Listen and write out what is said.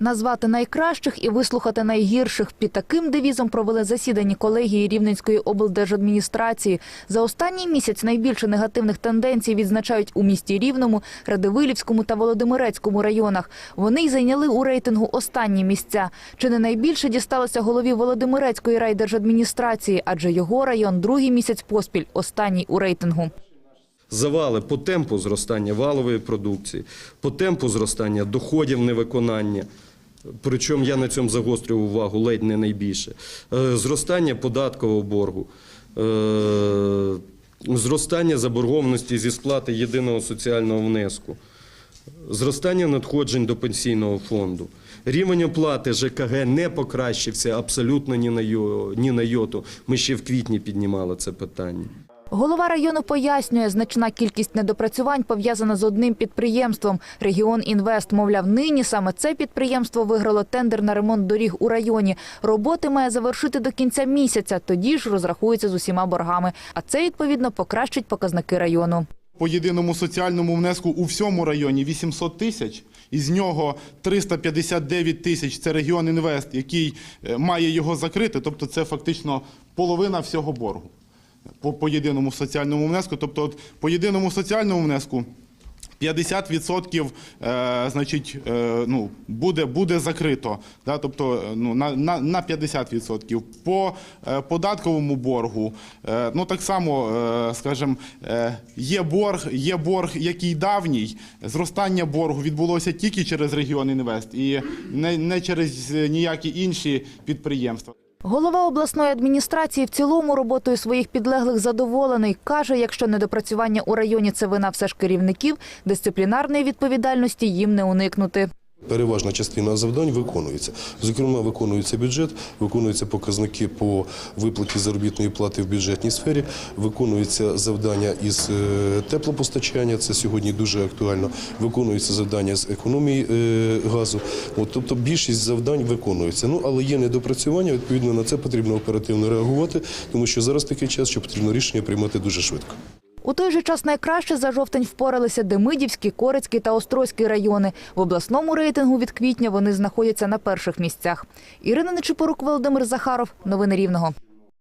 Назвати найкращих і вислухати найгірших. Під таким девізом провели засідання колегії Рівненської облдержадміністрації. За останній місяць найбільше негативних тенденцій відзначають у місті Рівному, Радивилівському та Володимирецькому районах. Вони й зайняли у рейтингу останні місця. Чи не найбільше дісталося голові Володимирецької райдержадміністрації, адже його район другий місяць поспіль останній у рейтингу. Завали по темпу зростання валової продукції, по темпу зростання доходів невиконання. Причому я на цьому загострюю увагу ледь не найбільше. Е, Зростання податкового боргу, е, зростання заборгованості зі сплати єдиного соціального внеску, зростання надходжень до пенсійного фонду. Рівень оплати ЖКГ не покращився абсолютно ні на, йо- ні на йоту. Ми ще в квітні піднімали це питання. Голова району пояснює, значна кількість недопрацювань пов'язана з одним підприємством. Регіон Інвест, мовляв, нині саме це підприємство виграло тендер на ремонт доріг у районі. Роботи має завершити до кінця місяця, тоді ж розрахується з усіма боргами. А це відповідно покращить показники району. По єдиному соціальному внеску у всьому районі 800 тисяч. Із нього 359 тисяч це регіон інвест, який е, має його закрити. Тобто це фактично половина всього боргу по, по єдиному соціальному внеску. Тобто, от, по єдиному соціальному внеску 50% е, значить, е, ну, буде, буде закрито. Да? Тобто е, ну, на, на, на 50%. По е, податковому боргу, е, ну так само, е, скажімо, е, є борг, є борг, який давній. Зростання боргу відбулося тільки через регіон інвест і не, не через ніякі інші підприємства. Голова обласної адміністрації в цілому роботою своїх підлеглих задоволений. Каже, якщо недопрацювання у районі це вина все ж керівників, дисциплінарної відповідальності їм не уникнути. Переважна частина завдань виконується. Зокрема, виконується бюджет, виконуються показники по виплаті заробітної плати в бюджетній сфері, виконуються завдання із е, теплопостачання. Це сьогодні дуже актуально. Виконуються завдання з економії е, газу. От, тобто більшість завдань виконується. Ну але є недопрацювання. Відповідно на це потрібно оперативно реагувати, тому що зараз такий час, що потрібно рішення приймати дуже швидко. У той же час найкраще за жовтень впоралися Демидівський, Корецькі та Острозький райони. В обласному рейтингу від квітня вони знаходяться на перших місцях. Ірина Нечипорук, Володимир Захаров. Новини Рівного.